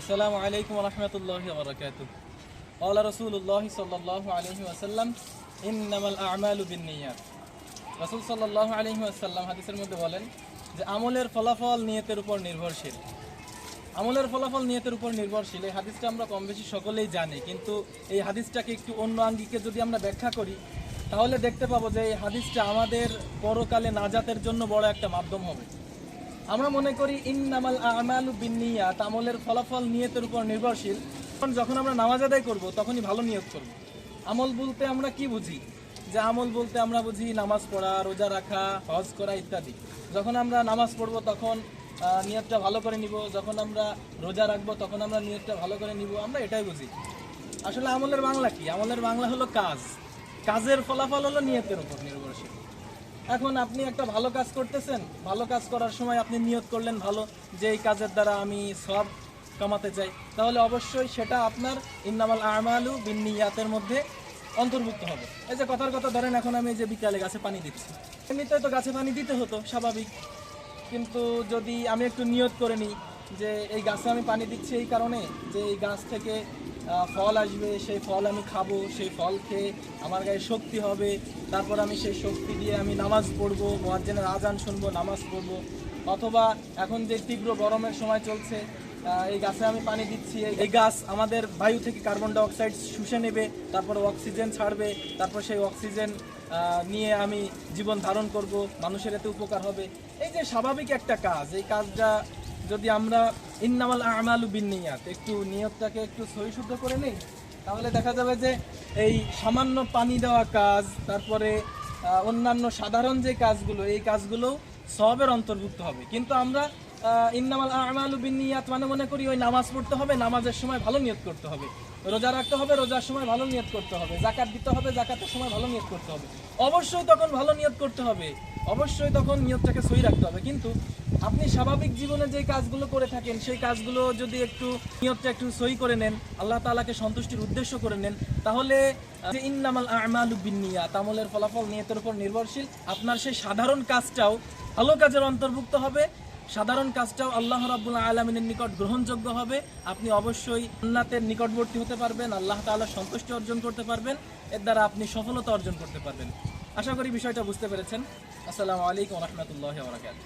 আসসালামু আলাইকুম রহমতুল্লাহ বরকাত আল্লাহ রসুল্লাহ সাল্লাহ আলহি আসাল্লাম ইন্নামাল আমাল বিনিয়াত রসুল সাল্লাহ আলহি আসাল্লাম হাদিসের মধ্যে বলেন যে, আমলের ফলাফল নিয়তের উপর নির্ভরশীল। আমলের ফলাফল নিয়তের উপর নির্ভরশীল, এই হাদিসটা আমরা কম বেশি সকলেই জানি। কিন্তু এই হাদিসটাকে একটু অন্য আঙ্গিকে যদি আমরা ব্যাখ্যা করি, তাহলে দেখতে পাবো যে, এই হাদিসটা আমাদের পরকালে নাজাতের জন্য বড় একটা মাধ্যম হবে। আমরা মনে করি ইন্নামাল আমালু বিন্নিয়াত, আমলের ফলাফল নিয়তের উপর নির্ভরশীল। যখন আমরা নামাজ আদায় করব, তখনই ভালো নিয়ত করব। আমল বলতে আমরা কি বুঝি? যে আমল বলতে আমরা বুঝি নামাজ পড়া, রোজা রাখা, হজ করা ইত্যাদি। যখন আমরা নামাজ পড়ব, তখন নিয়তটা ভালো করে নিব। যখন আমরা রোজা রাখব, তখন আমরা নিয়তটা ভালো করে নিব। আমরা এটাই বুঝি। আসলে আমলের বাংলা কি? আমলের বাংলা হলো কাজ। কাজের ফলাফল হলো নিয়তের উপর নির্ভরশীল। এখন আপনি একটা ভালো কাজ করতেছেন, ভালো কাজ করার সময় আপনি নিয়ত করলেন ভালো যে এই কাজের দ্বারা আমি সব কামাতে চাই, তাহলে অবশ্যই সেটা আপনার ইন্নামাল আমালু বিন্নিয়াতের মধ্যে অন্তর্ভুক্ত হবে। এই যে কথার কথা ধরেন, এখন আমি যে বিকালে গাছে পানি দিচ্ছি। এমনিতে তো গাছে পানি দিতে হতো, স্বাভাবিক। কিন্তু যদি আমি একটু নিয়ত করে নিই যে এই গাছে আমি পানি দিচ্ছি এই কারণে যে এই গাছ থেকে ফল আসবে, সেই ফল আমি খাব, সেই ফল খেয়ে আমার গায়ে শক্তি হবে। তারপর আমি সেই শক্তি দিয়ে আমি নামাজ পড়ব, মোয়াজ্জেনের আজান শুনব, নামাজ পড়ব। অথবা এখন যে তীব্র গরমের সময় চলছে এই গাছে আমি পানি দিচ্ছি। এই- গাছ আমাদের বায়ু থেকে কার্বন ডাই অক্সাইড শুষে নেবে, তারপর অক্সিজেন ছাড়বে, তারপর সেই অক্সিজেন নিয়ে আমি জীবন ধারণ করব। মানুষের এতে উপকার হবে। এই যে স্বাভাবিক একটা কাজ, এই কাজটা যদি আমরা ইন্নামাল আমালু বিন্নিয়াত, একটু নিয়তটাকে একটু সহি শুদ্ধ করে নেই, তাহলে দেখা যাবে যে এই সামান্য পানি দেওয়া কাজ, তারপরে অন্যান্য সাধারণ যে কাজগুলো, এই কাজগুলো সবের অন্তর্ভুক্ত হবে। কিন্তু আমরা ইন্নামাল আমালু বিন্নিয়াত মানে মনে করি ওই নামাজ পড়তে হবে, নামাজের সময় ভালো নিয়ত করতে হবে। রোজা রাখতে হবে, রোজার সময় ভালো নিয়ত করতে হবে। জাকাত দিতে হবে জাকাতের সময় ভালো নিয়ত করতে হবে। অবশ্যই তখন ভালো নিয়ত করতে হবে। অবশ্যই তখন নিয়তটাকে সই রাখতে হবে। কিন্তু আপনি স্বাভাবিক জীবনে যে কাজগুলো করে থাকেন, সেই কাজগুলো যদি একটু নিয়তটা একটু সই করে নেন, আল্লাহ তাআলাকে সন্তুষ্টির উদ্দেশ্য করে নেন, তাহলে যে ইন্নামাল আমালু বিন্নিয়াত, আমলের ফলাফল নিয়তের উপর নির্ভরশীল। আপনার সেই সাধারণ কাজটাও ভালো কাজের অন্তর্ভুক্ত হবে। সাধারণ কাজটাও আল্লাহ রাব্বুল আলমিনের নিকট গ্রহণযোগ্য হবে। আপনি অবশ্যই আল্লাহের নিকটবর্তী হতে পারবেন, আল্লাহ তাআলার সন্তুষ্টি অর্জন করতে পারবেন, এর দ্বারা আপনি সফলতা অর্জন করতে পারবেন। আশা করি বিষয়টা বুঝতে পেরেছেন। আসসালামু আলাইকুম রহমতুল্লাহ বরাকাত